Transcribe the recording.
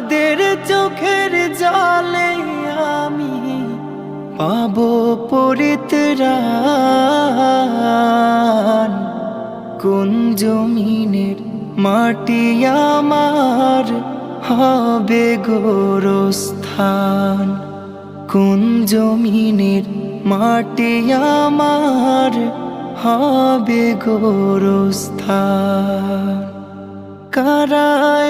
কাদের চোখের জলে আমি পাব পরিত্রাণ কোন জমিনের মাটি আমার হবে গোরস্থান? কোন জমিনের মাটি আমার হবে গোরস্থান? কারায়